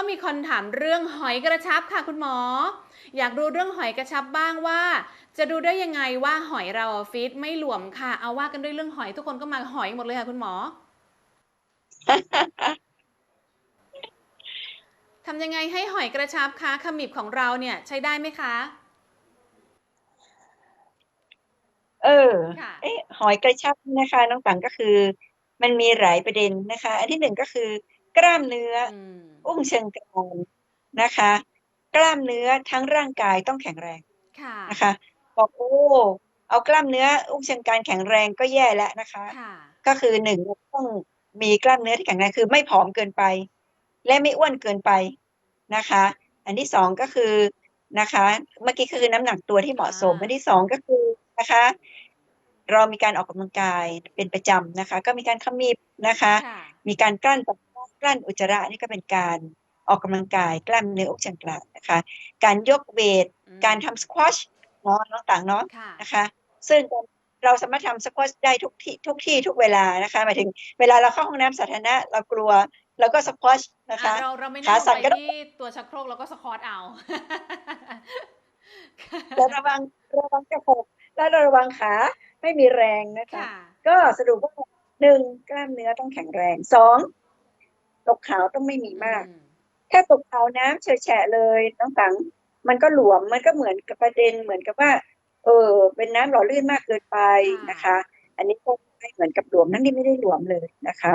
ก็มีคนถามเรื่องหอยกระชับค่ะคุณหมอ อยากรู้เรื่องหอยกระชับบ้างว่า จะดูได้ยังไงว่าหอยเราอะฟิตไม่หลวมค่ะ เอาว่ากันด้วยเรื่องหอยทุกคนก็มาหอยหมดเลยค่ะคุณหมอทำยังไงให้หอยกระชับคะขมิบของเราเนี่ยใช้ได้ไหมคะ เออค่ะเอ๊ะหอยกระชับนะคะ น้องปังก็คือ มันมีหลายประเด็นนะคะ อันที่หนึ่งก็คือ กล้ามเนื้ออืมอุ้งเชิงกรานนะคะ กล้ามเนื้อทั้งร่างกายต้องแข็งแรงค่ะนะคะบอกโอ้เอากล้ามเนื้อ อุ้งเชิงกรานแข็งแรงก็แย่แล้วนะคะค่ะก็คือหนึ่งต้องมีกล้ามเนื้อที่แข็งแรงคือไม่ผอมเกินไป และไม่อ้วนเกินไปนะคะ อันที่สองก็คือนะคะ เมื่อกี้คือน้ำหนักตัวที่เหมาะสมอ่าอันที่สองก็คือนะคะ เรามีการออกกำลังกายเป็นประจำนะคะ ก็มีการขมิบนะคะค่ะมีการกลั้นปัสสาวะ กลั้นอุจจาระนี่ก็เป็นการออกกำลังกายกล้ามเนื้ออกเชิงกรานนะคะ การยกเวทอืมการทำสควอชเนาะน้องต่างเนาะค่ะนะคะ ซึ่งเราสามารถทำสควอชได้ทุกที่ทุกที่ทุกเวลานะคะหมายถึงเวลาเราเข้าห้องน้ำสาธารณะเรากลัวเราก็สควอชนะคะอะเราเราไม่ขานั่งสั่นไปก็ต้องที่ตัวชักโครกแล้วก็สควอตเอาแล้วระวังระวังกระโปงแล้วระวังขาไม่มีแรงนะคะค่ะก็สรุปว่าหนึ่งกล้ามเนื้อต้องแข็งแรงสอง ตกขาวต้องไม่มีมากอืมถ้าตกเอาน้ำเฉอะแฉะเลยน้องตังมันก็หลวมมันก็เหมือนกับประเด็นเหมือนกับว่า เออ เป็นน้ำหล่อลื่นมากเกินไปนะคะ อันนี้ก็ไม่เหมือนกับหลวมนั่นที่ไม่ได้หลวมเลยนะคะ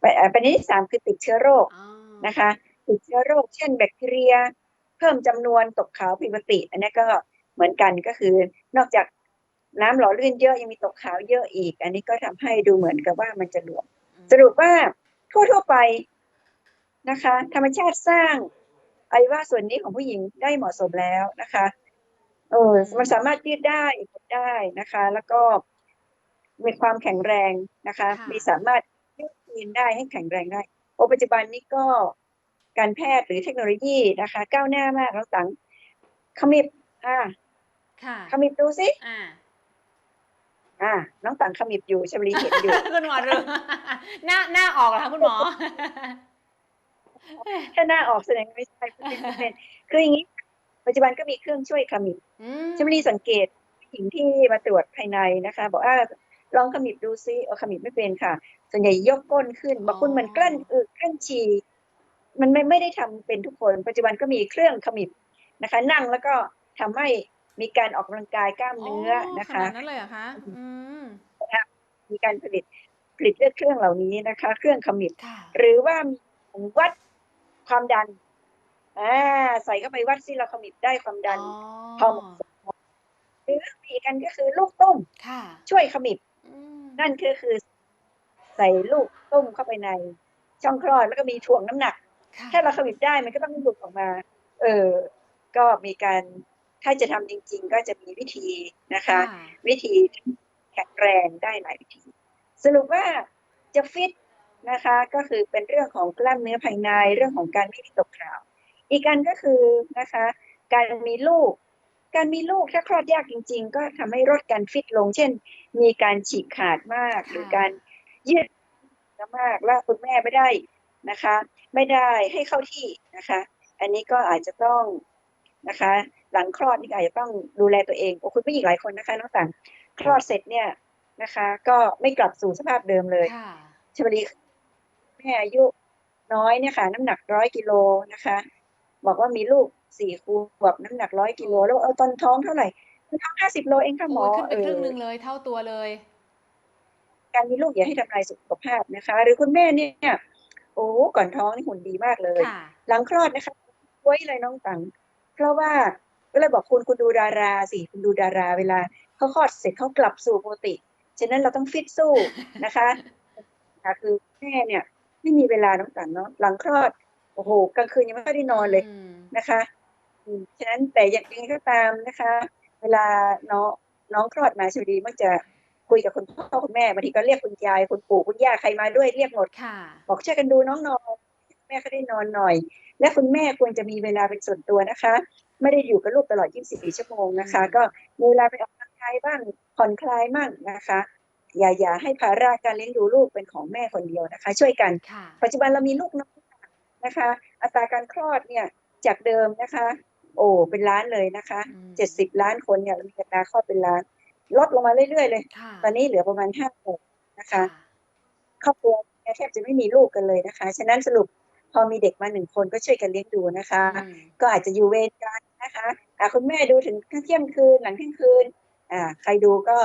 ไปอ่าประเด็นที่สามคือติดเชื้อโรคอ๋อนะคะ ติดเชื้อโรค เช่นแบคทีเรีย เพิ่มจำนวนตกขาวผิดปกติ อันนี้ก็เหมือนกันก็คือนอกจากน้ำหล่อลื่นเยอะยังมีตกขาวเยอะอีก อันนี้ก็ทำให้ดูเหมือนกับว่ามันจะหลวม สรุปว่าทั่วๆไป นะคะ ธรรมชาติสร้างไอ้ว่าส่วนนี้ของผู้หญิงได้เหมาะสมแล้วนะคะเออมันสามารถยืดได้กดได้นะคะ แล้วก็มีความแข็งแรงนะคะค่ะมีสามารถยืดยืนได้ให้แข็งแรงได้โอปัจจุบันนี้ก็การแพทย์หรือเทคโนโลยีนะคะ ก้าวหน้ามากแล้วตังขมิบอ่าค่ะขมิบดูสิอ่าอ่าน้องตังขมิบอยู่ชมรีเห็นอยู่คุณหมอรู้หน้าหน้าออกเหรอคะคุณหมอ ถ้าหน้าออกแสดงว่าไม่ใช่ไม่เป็นไม่เป็นคืออย่างนี้ปัจจุบันก็มีเครื่องช่วยขมิบอืมชมรีสังเกตผู้หญิงที่มาตรวจภายในนะคะ บอกว่าลองขมิบดูซิเออขมิบไม่เป็นค่ะ ส่วนใหญ่ยกก้นขึ้นบางคนมันกลั้นอึกลั้นฉี่มันไม่ไม่ได้ทำเป็นทุกคน ปัจจุบันก็มีเครื่องขมิบนะคะ นั่งแล้วก็ทำให้มีการออกกำลังกายกล้ามเนื้อนะคะขนาดนั้นเลยเหรอคะอืมมีการผลิตผลิตเลือดเครื่องเหล่านี้นะคะ เครื่องขมิบค่ะหรือว่ามีวัด ความดันอ่าใส่เข้าไปวัดซิเราขมิบได้ความดันพอเหมาะสมหรือมีอีกอันก็คือลูกตุ้มค่ะช่วยขมิบอืมนั่นก็คือ ใส่ลูกตุ้มเข้าไปใน ช่องคลอดแล้วก็มีถ่วงน้ำหนักค่ะถ้าเราขมิบได้มันก็ต้องหลุดออกมา เออ ก็มีการถ้าจะทำจริง ๆ ก็จะมีวิธีนะคะค่ะวิธีแข็งแรงได้หลายวิธี สรุปว่าจะฟิต นะคะ ก็คือเป็นเรื่องของกล้ามเนื้อภายในเรื่องของการไม่มีตกขาว อีกอันก็คือนะคะ การมีลูก การมีลูกถ้าคลอดยากจริง ๆ ก็ทำให้ลดการฟิตลง เช่น มีการฉีกขาดมาก หรือการยืดมากแล้วคุณแม่ไม่ได้นะคะ ไม่ได้ให้เข้าที่นะคะ อันนี้ก็อาจจะต้องนะคะ หลังคลอดนี่ก็อาจจะต้องดูแลตัวเองโอ้คุณผู้หญิงหลายคนนะคะน้องต่างคลอดเสร็จเนี่ยนะคะ ก็ไม่กลับสู่สภาพเดิมเลยค่ะชวลี แม่อายุน้อยเนี่ยค่ะ น้ำหนักร้อยกิโลนะคะ บอกว่ามีลูกสี่ขวบน้ำหนักร้อยกิโลแล้วเอาตอนท้องเท่าไหร่ท้องห้าสิบโลเองค่ะหมอโอ้ยขึ้นไปเอครึ่งหอนึ่งเลยเท่าตัวเลย การมีลูกอย่าให้ทำลายสุขภาพนะคะ หรือคุณแม่เนี่ยโอ้ก่อนท้องนี่หุ่นดีมากเลยค่ะหลังคลอดนะคะไว้เลยน้องตังเพราะว่าก็เลยบอกคุณคุณดูดาราสิคุณดูดาราเวลาเขาคลอดเสร็จเขากลับสู่ปกติ ฉะนั้นเราต้องฟิตสู้นะคะค่ะคือแม่เนี่ย ไม่มีเวลาน้องตังเนาะหลังคลอดโอ้โหกลางคืนยังไม่ค่อยได้นอนเลยอืมนะคะอืมฉะนั้นแต่อย่างไรก็ตามนะคะ เวลาน้องน้องคลอดมาชวดีมักจะคุยกับคุณพ่อคุณแม่บางทีก็เรียกคุณยายคุณปู่คุณย่าใครมาด้วยเรียกหมดค่ะบอกช่วยกันดูน้องนอนแม่ก็ได้นอนหน่อย และคุณแม่ควรจะมีเวลาเป็นส่วนตัวนะคะ ไม่ได้อยู่กับลูกตลอด 24 ชั่วโมงนะคะอืมก็มีเวลาไปออกกำลังกายบ้างผ่อนคลายบ้างนะคะ อย่าอย่าให้ภาระการเลี้ยงดูลูกเป็นของแม่คนเดียวนะคะ ช่วยกันค่ะปัจจุบันเรามีลูกน้อยนะคะ อัตราการคลอดเนี่ยจากเดิมนะคะ โอ้เป็นล้านเลยนะคะอืมเจ็ดสิบล้านคนเนี่ยมีอัตราคลอดเป็นล้าน ลดลงมาเรื่อยๆเลยค่ะตอนนี้เหลือประมาณห้าหกนะคะค่ะครอบครัวเนี่ยแทบจะไม่มีลูกกันเลยนะคะ ฉะนั้นสรุปพอมีเด็กมาหนึ่งคนก็ช่วยกันเลี้ยงดูนะคะอืมก็อาจจะอยู่เวรกันนะคะอ่าคุณแม่ดูถึงเที่ยงคืนหลังเที่ยงคืนอ่าใครดูก็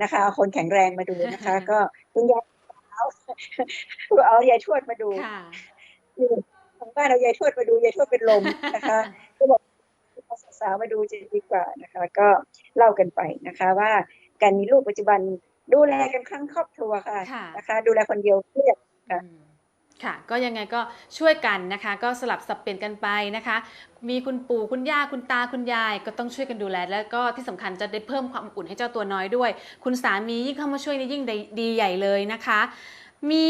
นะคะเอาคนแข็งแรงมาดูนะคะ ก็คุณยายสาวเอายายทวดมาดูค่ะของบ้านเอายายทวดมาดูยายทวดเป็นลมนะคะก็บอกเอาสาวๆมาดูจะดีกว่านะคะ ก็เล่ากันไปนะคะ ว่าการมีลูกปัจจุบันดูแลกันครั้งครอบครัวค่ะค่ะนะคะ ดูแลคนเดียวเครียดค่ะอืม ค่ะก็ยังไงก็ช่วยกันนะคะ ก็สลับสับเปลี่ยนกันไปนะคะ มีคุณปู่คุณย่าคุณตาคุณยายก็ต้องช่วยกันดูแล แล้วก็ที่สำคัญจะได้เพิ่มความอบอุ่นให้เจ้าตัวน้อยด้วย คุณสามียิ่งเข้ามาช่วยนี่ยิ่งได้ดีใหญ่เลยนะคะ มี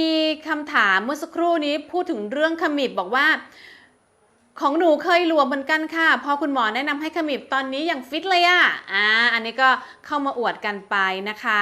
คำถามเมื่อสักครู่นี้พูดถึงเรื่องขมิบบอกว่า ของหนูเคยหลวมเหมือนกันค่ะ พอคุณหมอแนะนำให้ขมิบตอนนี้อย่างฟิตเลยอะ่ะอ่าอันนี้ก็เข้ามาอวดกันไปนะคะ